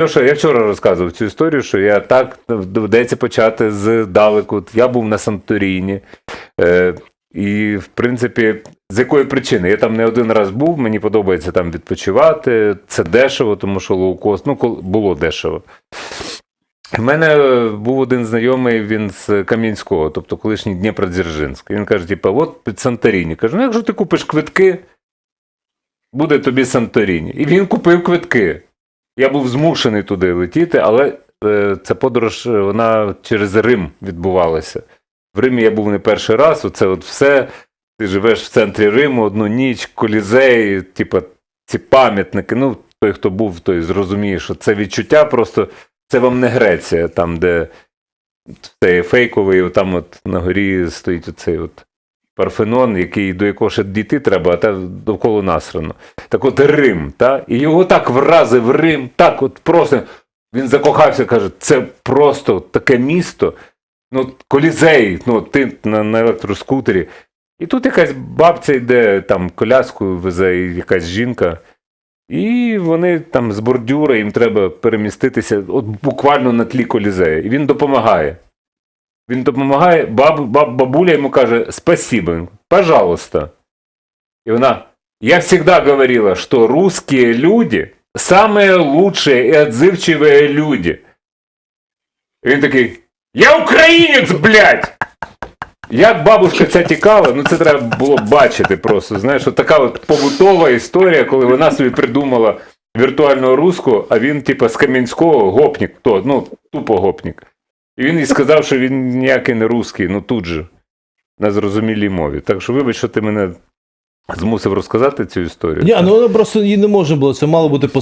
Льоша, я вчора розказував цю історію, що я так доведеться почати з далеку. Я був на Санторіні. Е, і, в принципі, з якої причини? Я там не один раз був, мені подобається там відпочивати. Це дешево, тому що лоукост, ну, було дешево. У мене був один знайомий, він з Кам'янського, тобто колишній Дніпродзержинськ. Він каже: типу, от під Санторіні. Кажу, ну якщо ти купиш квитки, буде тобі Санторіні. І він купив квитки. Я був змушений туди летіти, але е, ця подорож е, вона через Рим відбувалася. В Римі я був не перший раз. Оце от все. Ти живеш в центрі Риму одну ніч, колізей, типу, ці пам'ятники. Ну, той, хто був, той зрозуміє, що це відчуття просто це вам не Греція, там, де цей фейковий, там от на горі стоїть оцей от Парфенон, який, до якого ще дійти треба, а та довкола насрано. Так от Рим, та? і його так вразив Рим, так от просто. Він закохався, каже, це просто таке місто. Ну, колізей, ну, ти на, на електроскутері. І тут якась бабця йде, там коляску везе і якась жінка. І вони там з бордюра, їм треба переміститися от буквально на тлі колізея. І він допомагає. Він допомагає, баб, баб, бабуля йому каже: Спасибо, Він, пожалуйста. І вона, я всегда говорила, что русские люди самые лучшие и отзывчивые люди. І він такий, я українець, блядь! Як бабушка ця тікала, ну це треба було бачити просто. Знаєш, от така от побутова історія, коли вона собі придумала віртуального руску, а він, типа, з Кам'янського гопнік, то, ну, тупо гопнік. І він і сказав, що він ніякий не русський, ну тут же, на зрозумілій мові. Так що, вибач, що ти мене змусив розказати цю історію. Ні, ну воно просто її не можна було. Це мало бути по